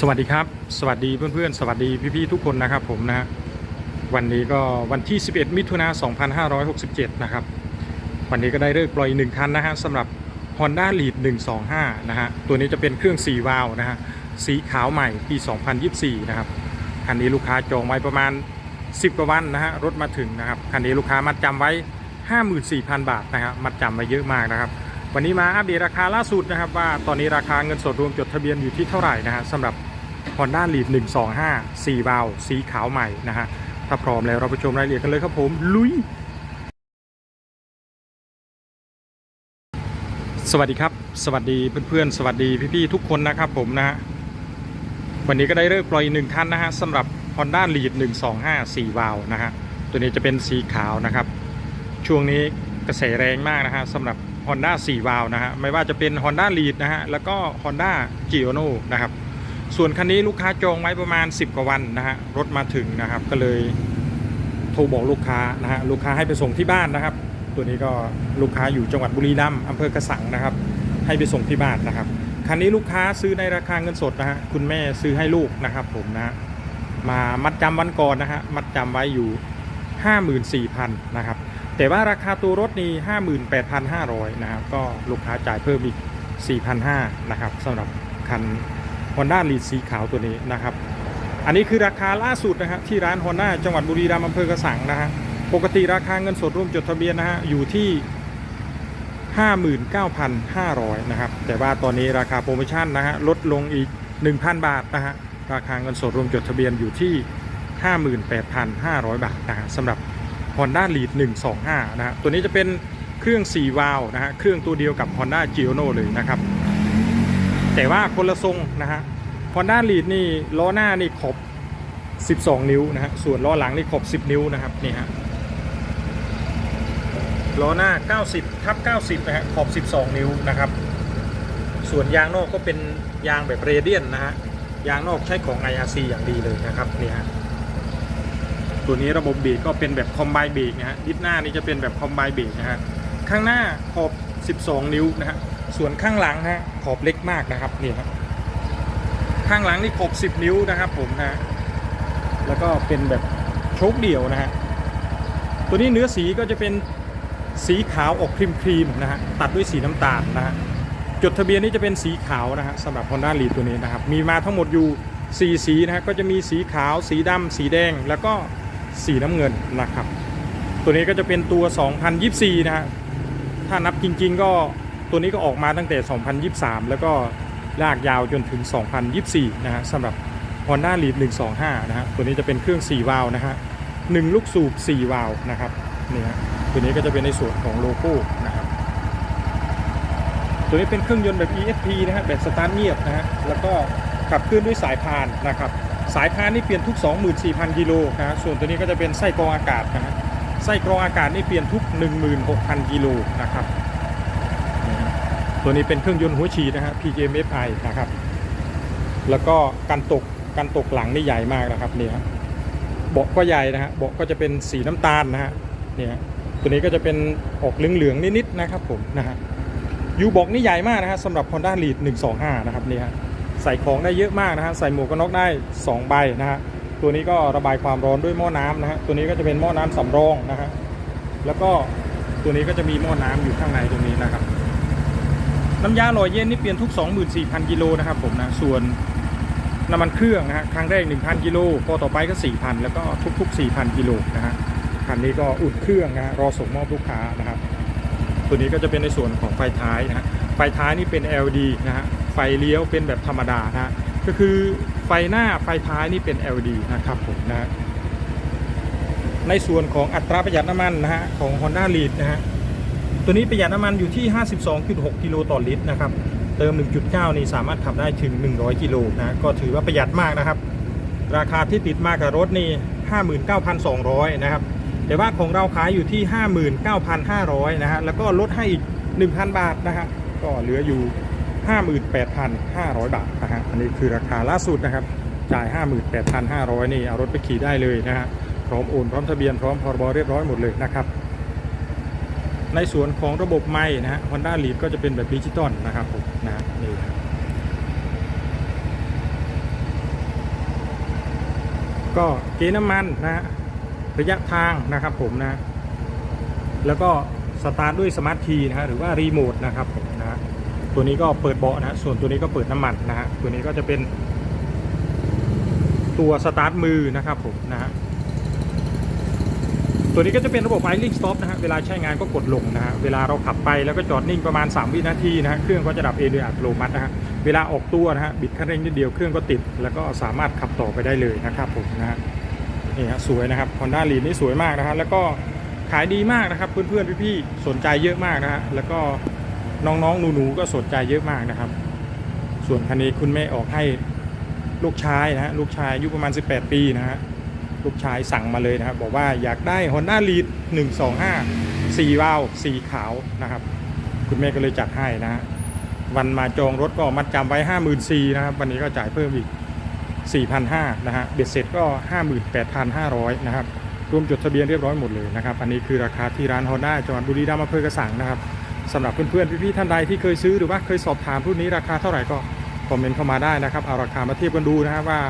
สวัสดีครับ สวัสดีเพื่อนๆ สวัสดีพี่ๆทุกคนนะครับผมนะวันนี้ก็วันที่ 11 มิถุนา2567 นะครับ วันนี้ก็ได้เลิกปล่อยหนึ่งคันนะฮะสำหรับ Honda Lead 125 นะฮะ ตัวนี้จะเป็นเครื่อง 4 วาล์วนะฮะ สีขาวใหม่ปี 2024 นะครับ คันนี้ลูกค้าจองไว้ประมาณ 10 กว่าวันนะฮะ รถมาถึงนะครับ คันนี้ลูกค้ามัดจำไว้ 54,000 บาทนะฮะมัดจำไว้เยอะมากนะครับ วันนี้มาอัปเดตราคาล่าสุดนะครับว่าตอนนี้ราคาเงินสดรวมจดทะเบียนอยู่ที่เท่าไหร่นะฮะสำหรับ Honda Lead 125 4วาล์วสีขาวใหม่นะฮะถ้าพร้อมแล้วเราไปชมรายละเอียดกันเลยครับผมลุย สวัสดีครับ สวัสดีเพื่อนๆ สวัสดีพี่ๆทุกคนนะครับผมนะฮะวันนี้ก็ได้เลิกปล่อยหนึ่งคันนะฮะสำหรับ Honda Lead 125 4วาล์วนะฮะตัวนี้จะเป็นสีขาวนะครับ ช่วงนี้กระแสแรงมากนะฮะสำหรับ Honda 4 วาล์วนะฮะไม่ว่าจะเป็น Honda Lead นะฮะแล้วก็ Honda g i o n o นะครับส่วนคันนี้ลูกค้าจองไว้ประมาณ 10 กว่าวันนะฮะรถมาถึงนะครับก็เลยโทรบอกลูกค้านะฮะลูกค้าให้ไปส่งที่บ้านนะครับ ตัวนี้ก็ลูกค้าอยู่จังหวัดบุรีรัมย์อำเภอกระสังนะครับให้ไปส่งที่บ้านนะครับคันนี้ลูกค้าซื้อในราคาเงินสดนะฮะคุณแม่ซื้อให้ลูกนะครับผมนะมามัดจำวันก่อนนะฮะมัดจำไว้อยู่ 54,000นะครับ แต่ว่าราคาตัวรถนี่58,500 นะครับ ก็ลูกค้าจ่ายเพิ่มอีก 4,500 นะครับสำหรับคัน Honda l e a d สีขาวตัวนี้นะครับ อันนี้คือราคาล่าสุดนะฮะที่ร้าน Honda จังหวัดบุรีรัมย์อำเภอกระสังนะฮะปกติราคาเงินสดร่วมจดทะเบียนนะฮะอยู่ที่ 59,500 นะครับ แต่ว่าตอนนี้ราคาโปรโมชั่นนะฮะลดลงอีก 1,000 บาทนะฮะราคาเงินสดรวมจดทะเบียนอยู่ที่ 58,500 บาทนะฮะสำหรับ Honda Lead 125 นะฮะตัวนี้จะเป็นเครื่อง 4 วาล์วนะฮะเครื่องตัวเดียวกับ Honda g i o n o เลยนะครับ แต่ว่าคนละทรงนะฮะ Honda Lead นี่ล้อหน้านี่ขอบ 12 นิ้วนะฮะส่วนล้อหลังนี่ขอบ 10 นิ้วนะครับนี่ฮะล้อหน้า 90ทับ90 นะฮะขอบ 12 นิ้วนะครับ ส่วนยางนอกก็เป็นยางแบบเรเดียนนะฮะยางนอกใช้ของ IRC อย่างดีเลยนะครับนี่ฮะ ตัวนี้ระบบเบรกก็เป็นแบบคอมไบเบรกนะฮะดิสหน้านี่จะเป็นแบบคอมไบเบรกนะฮะข้างหน้าขอบ 12 นิ้วนะฮะส่วนข้างหลังฮะขอบเล็กมากนะครับนี่ครับข้างหลังนี่ขอบ 10 นิ้วนะครับผมนะฮะแล้วก็เป็นแบบโชคเดี่ยวนะฮะตัวนี้เนื้อสีก็จะเป็นสีขาวออกครีมครีมๆนะฮะตัดด้วยสีน้ำตาลนะฮะจดทะเบียนนี่จะเป็นสีขาวนะฮะสำหรับ Honda l e a ตัวนี้นะครับมีมาทั้งหมดอยู่ 4 สีนะฮะก็จะมีสีขาว สีดำสีแดงแล้วก็ สีน้ำเงินนะครับ ตัวนี้ก็จะเป็นตัว 2024 นะฮะถ้านับจริง ๆ ก็ตัวนี้ก็ออกมาตั้งแต่ 2023 แล้วก็ลากยาวจนถึง 2024 นะฮะสำหรับ Honda Lead 125 นะฮะตัวนี้จะเป็นเครื่อง 4 วาล์วนะฮะ1ลูกสูบ 4 วาล์วนะครับนี่ฮะตัวนี้ก็จะเป็นในส่วนของโลโก้นะครับตัวนี้เป็นเครื่องยนต์แบบ ESP นะฮะแบบสตาร์ทเงียบนะฮะแล้วก็ขับเคลื่อนด้วยสายพานนะครับ สายพานนี่เปลี่ยนทุก 24,000 กิโลนะฮะส่วนตัวนี้ก็จะเป็นไส้กรองอากาศนะฮะไส้กรองอากาศนี่เปลี่ยนทุก 16,000 กิโลนะครับ ตัวนี้เป็นเครื่องยนต์หัวฉีดนะฮะ PGMFI นะครับ แล้วก็การตกการตกหลังนี่ใหญ่มากนะครับนี่ฮะเบาะก็ใหญ่นะฮะเบาะก็จะเป็นสีน้ำตาลนะฮะเนี่ยฮะตัวนี้ก็จะเป็นออกเหลืองๆนิดๆนะครับผมนะฮะยูบอกนี่ใหญ่มากนะฮะสำหรับ Honda Lead 125 นะครับนี่ฮะ ใส่ของได้เยอะมากนะฮะใส่หมวกกันน็อกได้ 2 ใบนะฮะตัวนี้ก็ระบายความร้อนด้วยหม้อน้ำนะฮะตัวนี้ก็จะเป็นหม้อน้ำสำรองนะฮะแล้วก็ตัวนี้ก็จะมีหม้อน้ำอยู่ข้างในตรงนี้นะครับน้ำยาหล่อเย็นนี่เปลี่ยนทุก 24,000 กิโลนะครับผมนะส่วนน้ำมันเครื่องนะฮะครั้งแรก 1,000 กิโลพอต่อไปก็ 4,000 แล้วก็ทุก ๆ 4,000 กิโลนะฮะคันนี้ก็อุ่นเครื่องนะฮะรอส่งมอบลูกค้านะครับ ตัวนี้ก็จะเป็นในส่วนของไฟท้ายนะฮะไฟท้ายนี่เป็น LED นะฮะ ไฟเลี้ยวเป็นแบบธรรมดานะฮะก็คือไฟหน้าไฟท้ายนี่เป็น LED นะครับผมนะฮะในส่วนของอัตราประหยัดน้ำมันนะฮะของ Honda Lead นะฮะตัวนี้ประหยัดน้ำมันอยู่ที่ 52.6 กิโลต่อลิตรนะครับเติม 1.9 นี่สามารถขับได้ถึง 100 กิโลนะก็ถือว่าประหยัดมากนะครับ ราคาที่ติดมากับรถนี่59,200 นะครับ แต่ว่าของเราขายอยู่ที่ 59,500 นะฮะแล้วก็ลดให้อีก 1,000 บาทนะฮะก็เหลืออยู่ 58,500 บาทนะฮะอันนี้คือราคาล่าสุดนะครับ จ่าย 58,500 นี่เอารถไปขี่ได้เลยนะฮะพร้อมโอนพร้อมทะเบียนพร้อมพรบเรียบร้อยหมดเลยนะครับ ในส่วนของระบบไม้นะฮะ Honda Lead ก็จะเป็นแบบดิจิตอลนะครับผมนะนี่ก็เกณฑ์น้ำมันนะฮะระยะทางนะครับผมนะ แล้วก็สตาร์ทด้วยสมาร์ทคีย์นะฮะหรือว่ารีโมทนะครับผม ตัวนี้ก็เปิดเบาะนะฮะส่วนตัวนี้ก็เปิดน้ำมันนะฮะตัวนี้ก็จะเป็น ตัวสตาร์ทมือนะครับผมนะฮะตัวนี้ก็จะเป็นระบบ idling stop นะฮะเวลาใช้งานก็กดลงนะฮะเวลาเราขับไปแล้วก็จอดนิ่งประมาณ 3 วินาทีนะฮะเครื่องก็จะดับเองโดยอัตโนมัตินะฮะเวลาออกตัวนะฮะบิดคันเร่งนิดเดียวเครื่องก็ติด แล้วก็สามารถขับต่อไปได้เลยนะครับผมนะฮะนี่ฮะสวยนะครับ Honda l e a d นี่สวยมากนะฮะแล้วก็ขายดีมากนะครับเพื่อนๆพี่ๆสนใจเยอะมากนะฮะแล้วก็ น้องๆหนูๆก็สนใจเยอะมากนะครับ ส่วนคันนี้คุณแม่ออกให้ลูกชายนะฮะลูกชายอายุประมาณ 18 ปีนะฮะลูกชายสั่งมาเลยนะครับ บอกว่าอยากได้ Honda l e a d 125 4วาล์วสีขาวนะครับ คุณแม่ก็เลยจัดให้นะฮะวันมาจองรถก็มัดจำไว้ 54,000นะครับ วันนี้ก็จ่ายเพิ่มอีก 4,500นะฮะเบ็ดเสร็จก็ 58,500 นะครับ รวมจดทะเบียนเรียบร้อยหมดเลยนะครับ อันนี้คือราคาที่ร้าน Honda จังหวัดบุรีรัมย์อำเภอกระสังนะครับ สำหรับเพื่อนๆพี่ๆท่านใดที่เคยซื้อหรือว่าเคยสอบถามรุ่นนี้ราคาเท่าไหร่ก็คอมเมนต์เข้ามาได้นะครับเอาราคามาเทียบกันดูนะครับว่า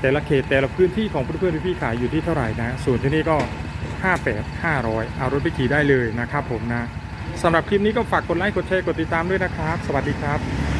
แต่ละเขตแต่ละพื้นที่ของเพื่อนๆพี่ๆขายอยู่ที่เท่าไหร่นะฮะส่วนที่นี่ก็ 58 500 เอารถไปขี่ได้เลยนะครับผมนะสำหรับคลิปนี้ก็ฝากกดไลค์กดแชร์กดติดตามด้วยนะครับ สวัสดีครับ